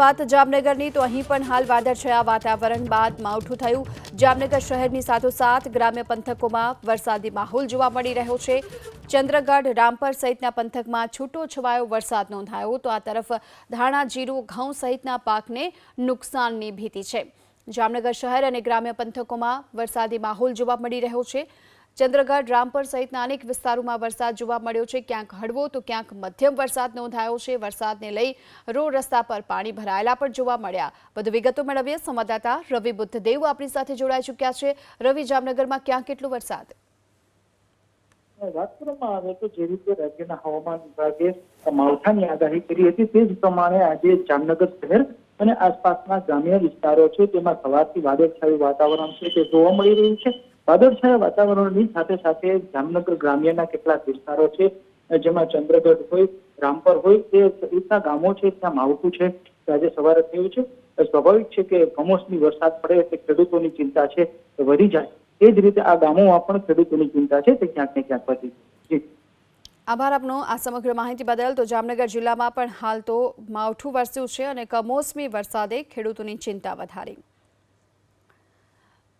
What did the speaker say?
વાત જામનગરની, તો અહીં પણ હાલ વાદળછાયા વાતાવરણ બાદ માવઠું થયું. જામનગર શહેરની સાથોસાથ ગ્રામ્ય પંથકોમાં વરસાદી માહોલ જોવા મળી રહ્યો છે. ચંદ્રગઢ, રામપર સહિતના પંથકમાં છૂટો છવાયો વરસાદ નોંધાયો, તો આ તરફ ધાણા, જીરું, ઘઉં સહિતના પાકને નુકસાનની ભીતિ છે. જામનગર શહેર અને ગ્રામ્ય પંથકોમાં વરસાદી માહોલ જોવા મળી રહ્યો છે. ચંદ્રગઢ, રામપર સહિતના અનેક વિસ્તારોમાં વરસાદ જોવા મળ્યો છે. ક્યાંક હળવો તો ક્યાંક મધ્યમ વરસાદ નોંધાયો છે. વરસાદને લઈ રોડ રસ્તા પર પાણી ભરાયેલા પણ જોવા મળ્યા. વધુ વિગતો મેળવીએ. સંવાદદાતા રવિ બુદ્ધદેવ આપણી સાથે જોડાઈ ચૂક્યા છે. રવિ, જામનગરમાં ક્યાં કેટલો વરસાદ? વાત આવે તો જે રીતે રાજ્યના હવામાન વિભાગે માવઠાની આગાહી કરી હતી, તે જ પ્રમાણે આજે જામનગર શહેર અને આસપાસના ગ્રામ્ય વિસ્તારો છે, તેમાં સવારથી વાદળછાયું વાતાવરણ છે, તે જોવા મળી રહ્યું છે. વાદળછાયા વાતાવરણની સાથે સાથે જામનગર ગ્રામ્યના કેટલાક વિસ્તારો છે, જેમાં ચંદ્રગઢ હોય, રામપર હોય, તે સહિતના ગામો છે, ત્યાં માવઠું છે આજે સવારે થયું છે. સ્વાભાવિક છે કે કમોસમી વરસાદ પડે એટલે ખેડૂતોની ચિંતા છે એ વધી જાય. એ જ રીતે આ ગામોમાં પણ ખેડૂતોની ચિંતા છે, તે ક્યાંક ને ક્યાંક વધી જી. આભાર આપનો. આ સમગ્ર માહિતી બદલ તો જામનગર જિલ્લામાં પણ હાલ તો માવઠું વરસ્યું છે અને કમોસમી વરસાદે ખેડૂતોની ચિંતા વધારી.